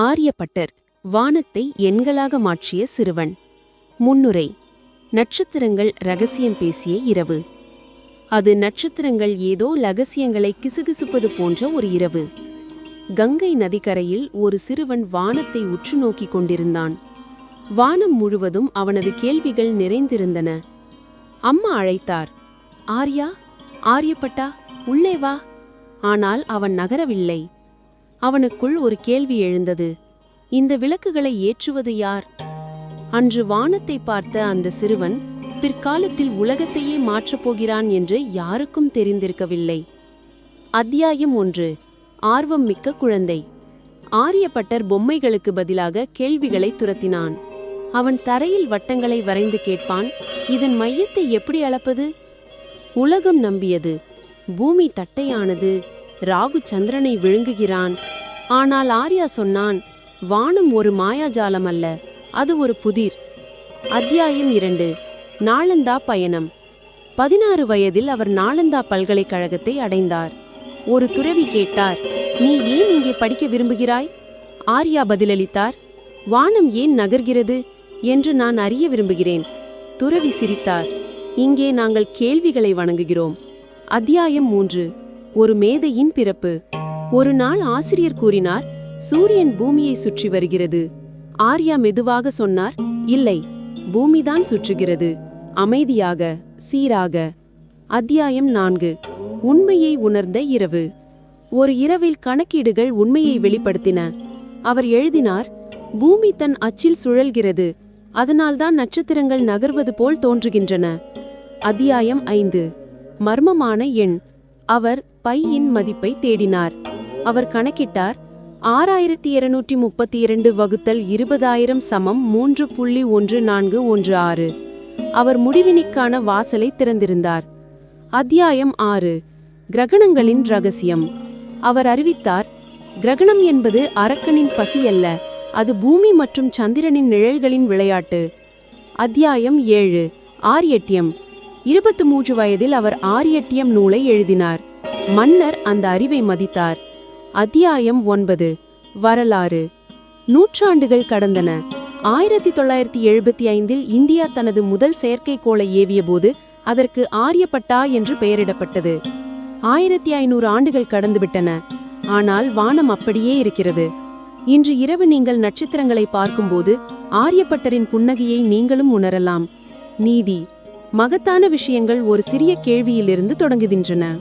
ஆரியப்பட்டர் வானத்தை எண்களாக மாற்றிய சிறுவன். முன்னுரை நட்சத்திரங்கள் ரகசியம் பேசிய இரவு. அது நட்சத்திரங்கள் ஏதோ ரகசியங்களை கிசுகிசுப்பது போன்ற ஒரு இரவு. கங்கை நதிக்கரையில் ஒரு சிறுவன் வானத்தை உற்று நோக்கிக் கொண்டிருந்தான். வானம் முழுவதும் அவனது கேள்விகள் நிறைந்திருந்தன. அம்மா அழைத்தார் ஆர்யா ஆரியப்பட்டா உள்ளே வா. ஆனால் அவன் நகரவில்லை. அவனுக்குள் ஒரு கேள்வி எழுந்தது. இந்த விளக்குகளை ஏற்றுவது யார்? அன்று வானத்தை பார்த்த அந்த சிறுவன் பிற்காலத்தில் உலகத்தையே மாற்றப்போகிறான் என்று யாருக்கும் தெரிந்திருக்கவில்லை. அத்தியாயம் ஒன்று. ஆர்வம் மிக்க குழந்தை. ஆரியப்பட்டர் பொம்மைகளுக்கு பதிலாக கேள்விகளை துரத்தினான். அவன் தரையில் வட்டங்களை வரைந்து கேட்பான் இதன் மையத்தை எப்படி அளப்பது? உலகம் நம்பியது. பூமி தட்டையானது. ராகு சந்திரனை விழுங்குகிறான். ஆனால் ஆர்யா சொன்னான் வானம் ஒரு மாயாஜாலம் அல்ல அது ஒரு புதிர். அத்தியாயம் இரண்டு நாளந்தா பயணம். பதினாறு வயதில் அவர் நாளந்தா பல்கலைக்கழகத்தை அடைந்தார். ஒரு துறவி கேட்டார் நீ ஏன் இங்கே படிக்க விரும்புகிறாய்? ஆர்யா பதிலளித்தார் வானம் ஏன் நகர்கிறது? என்று நான் அறிய விரும்புகிறேன். துறவி சிரித்தார் இங்கே நாங்கள் கேள்விகளை வணங்குகிறோம். அத்தியாயம் மூன்று ஒரு மேதையின் பிறப்பு. ஒரு நாள் ஆசிரியர் கூறினார் சூரியன் பூமியை சுற்றி வருகிறது. ஆர்யா மெதுவாக சொன்னார் இல்லை பூமிதான் சுற்றுகிறது. அமைதியாக சீராக. அத்தியாயம் நான்கு. உண்மையை உணர்ந்த இரவு. ஒரு இரவில் கணக்கீடுகள் உண்மையை வெளிப்படுத்தின. அவர் எழுதினார் பூமி தன் அச்சில் சுழல்கிறது. அதனால்தான் நட்சத்திரங்கள் நகர்வது போல் தோன்றுகின்றன. அத்தியாயம் ஐந்து. மர்மமான எண். அவர் பையின் மதிப்பை தேடினார். அவர் கணக்கிட்டார் ஆறாயிரத்தி இருநூற்றி முப்பத்தி இரண்டு வகுத்தல் இருபதாயிரம் சமம் மூன்று புள்ளி ஒன்று நான்கு ஒன்று ஆறு. அவர் முடிவினிக்கான வாசலை திறந்திருந்தார். அத்தியாயம் ஆறு கிரகணங்களின் ரகசியம். அவர் அறிவித்தார் கிரகணம் என்பது அரக்கனின் பசி அல்ல அது பூமி மற்றும் சந்திரனின் நிழல்களின் விளையாட்டு. அத்தியாயம் ஏழு ஆரியட்டியம் இருபத்து மூன்று வயதில் அவர் ஆரியட்டியம் நூலை எழுதினார். மன்னர் அந்த அறிவை மதித்தார். அத்தியாயம் ஒன்பது. வரலாறு. நூற்றாண்டுகள் கடந்தன. ஆயிரத்தி தொள்ளாயிரத்தி எழுபத்தி ஐந்தில் இந்தியா தனது முதல் செயற்கைக்கோளை ஏவியபோது அதற்கு ஆரியப்பட்டா என்று பெயரிடப்பட்டது. ஆயிரத்தி ஐநூறு ஆண்டுகள் கடந்துவிட்டன. ஆனால் வானம் அப்படியே இருக்கிறது. இன்று இரவு நீங்கள் நட்சத்திரங்களை பார்க்கும்போது ஆரியப்பட்டரின் புன்னகையை நீங்களும் உணரலாம். நீதி. மகத்தான விஷயங்கள் ஒரு சிறிய கேள்வியிலிருந்து தொடங்குகின்றன.